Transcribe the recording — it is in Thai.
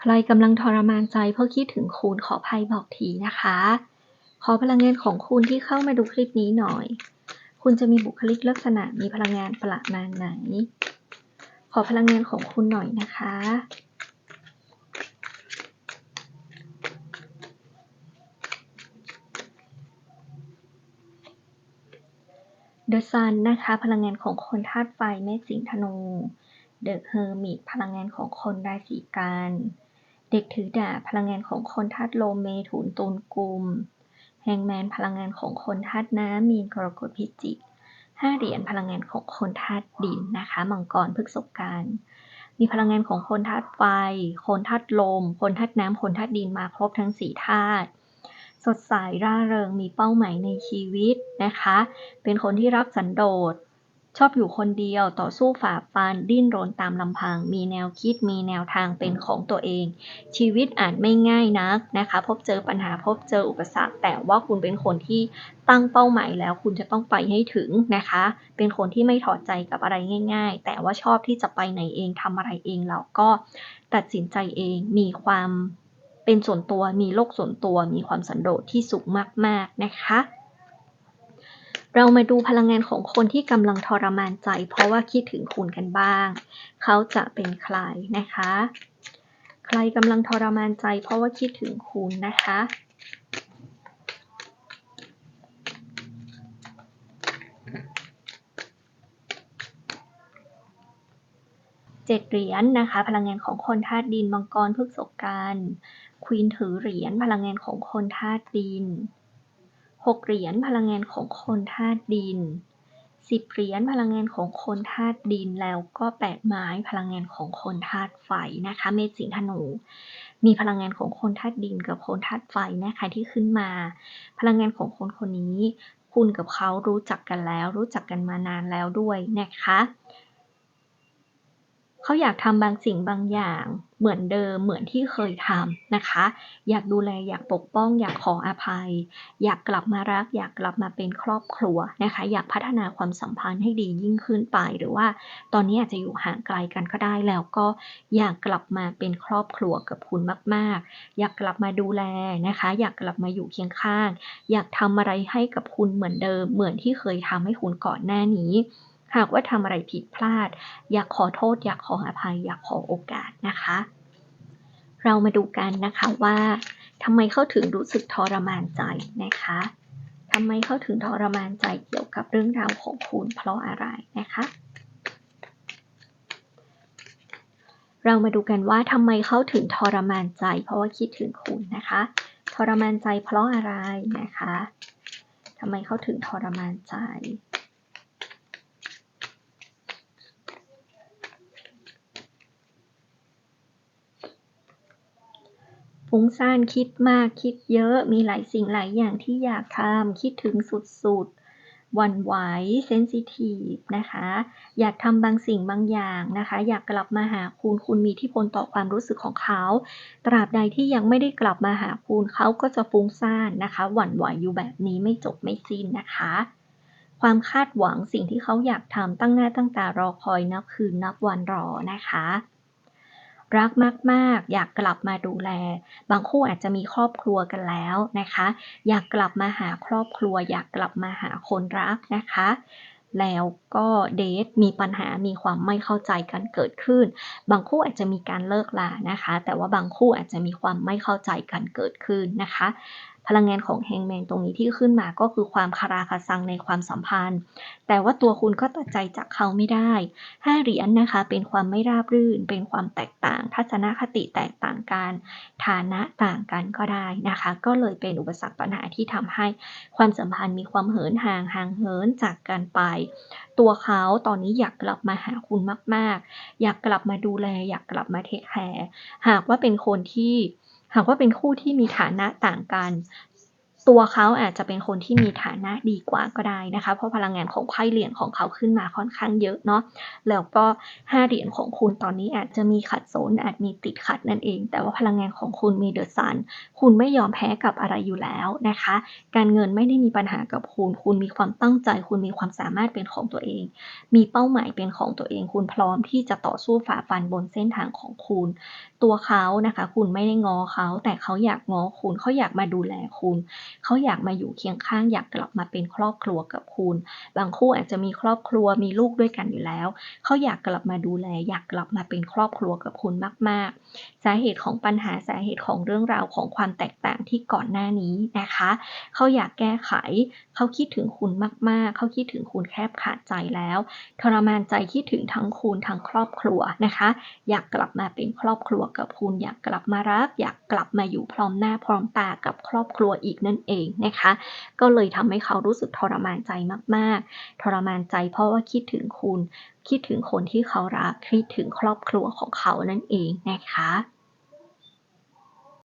ใครกำลังทรมานใจเพราะคิดถึงคุณขอภัยบอกทีนะคะ ขอพลังงานของคุณที่เข้ามาดูคลิปนี้หน่อย คุณจะมีบุคลิกลักษณะมีพลังงานประมาณไหน ขอพลังงานของคุณหน่อยนะคะ The Sun นะคะ พลังงานของคนธาตุไฟเมษสิงห์ธนู The Hermit พลังงานของคนราศีกัน เด็กถือดาบพลังงานของคนธาตุลมเมถุนตุลกุม แฮงแมนพลังงานของคนธาตุน้ำมีนกรกฎพิจิกห้าเหรียญพลังงานของคนธาตุดินนะคะมังกรพฤกษกันมีพลังงานของคนธาตุไฟ คนธาตุลม คนธาตุน้ำ คนธาตุดินมาครบทั้งสี่ธาตุ สดใสร่าเริงมีเป้าหมายในชีวิตนะคะ เป็นคนที่รักสันโดษ ชอบอยู่คนเดียวต่อสู้ฝ่าฟัน ดิ้นรนตามลำพัง มีแนวคิดมีแนวทางเป็นของตัวเอง ชีวิตอาจไม่ง่ายนักนะคะ พบเจอปัญหาพบเจออุปสรรค แต่ว่าคุณเป็นคนที่ตั้งเป้าหมายแล้วคุณจะต้องไปให้ถึงนะคะ เป็นคนที่ไม่ถอดใจกับอะไรง่าย ๆ แต่ว่าชอบที่จะไปไหนเองทำอะไรเองแล้วก็ตัดสินใจเองมีความเป็นส่วนตัวมีโลกส่วนตัวมีความสันโดษที่สูงมากๆนะคะ เรามาดูพลังงานของคนที่กำลังทรมานใจ เพราะว่าคิดถึงคุณกันบ้าง เขาจะเป็นใครนะคะ ใครกำลังทรมานใจ เพราะว่าคิดถึงคุณนะคะเจ็ดเหรียญนะคะ พลังงานของคนธาตุดินมังกรพฤกษกันควีนถือเหรียญพลังงานของคนธาตุดิน หกเหรียญพลังงานของคนธาตุดินสิบเหรียญพลังงานของคนธาตุดินแล้วก็แปดไม้พลังงานของคนธาตุไฟนะคะ เมษสิงธนู มีพลังงานของคนธาตุดินกับคนธาตุไฟนะคะที่ขึ้นมา พลังงานของคนคนนี้ คุณกับเขารู้จักกันแล้ว รู้จักกันมานานแล้วด้วยนะคะ เขาอยากทำบางสิ่งบางอย่างเหมือนเดิมเหมือนที่เคยทำนะคะ อยากดูแลอยากปกป้อง อยากขออภัย อยากกลับมารัก อยากกลับมาเป็นครอบครัวนะคะ อยากพัฒนาความสัมพันธ์ให้ดียิ่งขึ้นไป หรือว่าตอนนี้อาจจะอยู่ห่างไกลกันก็ได้แล้วก็อยากกลับมาเป็นครอบครัวกับคุณมาก ๆ อยากกลับมาดูแลนะคะ อยากกลับมาอยู่เคียงข้าง อยากทำอะไรให้กับคุณเหมือนเดิมเหมือนที่เคยทำให้คุณก่อนหน้านี้ หากว่าทำอะไรผิดพลาด อยากขอโทษ อยากขออภัย อยากขอโอกาสนะคะ เรามาดูกันนะคะว่าทำไมเขาถึงรู้สึกทรมานใจนะคะทำไมเขาถึงทรมานใจเกี่ยวกับเรื่องราวของคุณเพราะอะไรนะคะ เรามาดูกันว่าทำไมเขาถึงทรมานใจ เพราะว่าคิดถึงคุณนะคะ ทรมานใจเพราะอะไรนะคะทำไมเขาถึงทรมานใจ ฟุ้งซ่านคิดมากคิดเยอะมีหลายสิ่งหลายอย่างที่อยากทำคิดถึงสุดๆวันไหวเซนซิทีฟนะคะ อยากทำบางสิ่งบางอย่างนะคะ อยากกลับมาหาคุณคุณมีที่พลต่อความรู้สึกของเขา ตราบใดที่ยังไม่ได้กลับมาหาคุณเขาก็จะฟุ้งซ่านนะคะ หวั่นไหวอยู่แบบนี้ไม่จบไม่สิ้นนะคะ ความคาดหวังสิ่งที่เขาอยากทำตั้งหน้าตั้งตารอคอยนับคืนนับวันรอนะคะ รักมากๆ อยากกลับมาดูแล บางคู่อาจจะมีครอบครัวกันแล้วนะคะ อยากกลับมาหาครอบครัว อยากกลับมาหาคนรักนะคะแล้วก็เดทมีปัญหามีความไม่เข้าใจกันเกิดขึ้น บางคู่อาจจะมีการเลิกลานะคะ แต่ว่าบางคู่อาจจะมีความไม่เข้าใจกันเกิดขึ้นนะคะ พลังงานของแฮงแมนตรงนี้ที่ขึ้นมาก็คือความคาราคาซังในความสัมพันธ์ แต่ว่าตัวคุณก็ตัดใจจากเขาไม่ได้ห้าเหรียญนนะคะ เป็นความไม่ราบรื่น เป็นความแตกต่าง ทัศนคติแตกต่างกัน ฐานะต่างกันก็ได้นะคะ ก็เลยเป็นอุปสรรคปัญหาที่ทำให้ความสัมพันธ์มีความเหินห่างห่างเหินจากกันไป ตัวเขาตอนนี้อยากกลับมาหาคุณมาก ๆ อยากกลับมาดูแล อยากกลับมาเทคแคร์หากว่าเป็นคนที่ หากว่าเป็นคู่ที่มีฐานะต่างกัน ตัวเขาอาจจะเป็นคนที่มีฐานะดีกว่าก็ได้นะคะ เพราะพลังงานของไพ่เหรียญของเขาขึ้นมาค่อนข้างเยอะเนาะแล้วก็ห้าเหรียญของคุณตอนนี้อาจจะมีขัดสนอาจมีติดขัดนั่นเอง แต่ว่าพลังงานของคุณมีเดอะซันคุณไม่ยอมแพ้กับอะไรอยู่แล้วนะคะ การเงินไม่ได้มีปัญหากับคุณ คุณมีความตั้งใจ คุณมีความสามารถเป็นของตัวเอง มีเป้าหมายเป็นของตัวเอง คุณพร้อมที่จะต่อสู้ฝ่าฟันบนเส้นทางของคุณ ตัวเขานะคะ คุณไม่ได้งอเขา แต่เขาอยากงอคุณเขาอยากมาดูแลคุณเขาอยากมาอยู่เคียงข้างอยากกลับมาเป็นครอบครัวกับคุณ บางคู่อาจจะมีครอบครัวมีลูกด้วยกันอยู่แล้ว เขาอยากกลับมาดูแล อยากกลับมาเป็นครอบครัวกับคุณมาก ๆ สาเหตุของปัญหาสาเหตุของเรื่องราวของความแตกต่างที่ก่อนหน้านี้นะคะ เขาอยากแก้ไข เขาคิดถึงคุณมาก ๆ เขาคิดถึงคุณแคบขาดใจแล้วทรมานใจคิดถึงทั้งคุณทั้งครอบครัวนะคะ อยากกลับมาเป็นครอบครัวกับคุณ อยากกลับมารัก อยากกลับมาอยู่พร้อมหน้าพร้อมตากับครอบครัวอีกนั่นเองนะคะ ก็เลยทำให้เขารู้สึกทรมานใจมาก ๆ ทรมานใจเพราะว่าคิดถึงคุณ คิดถึงคนที่เขารัก คิดถึงครอบครัวของเขานั่นเองนะคะ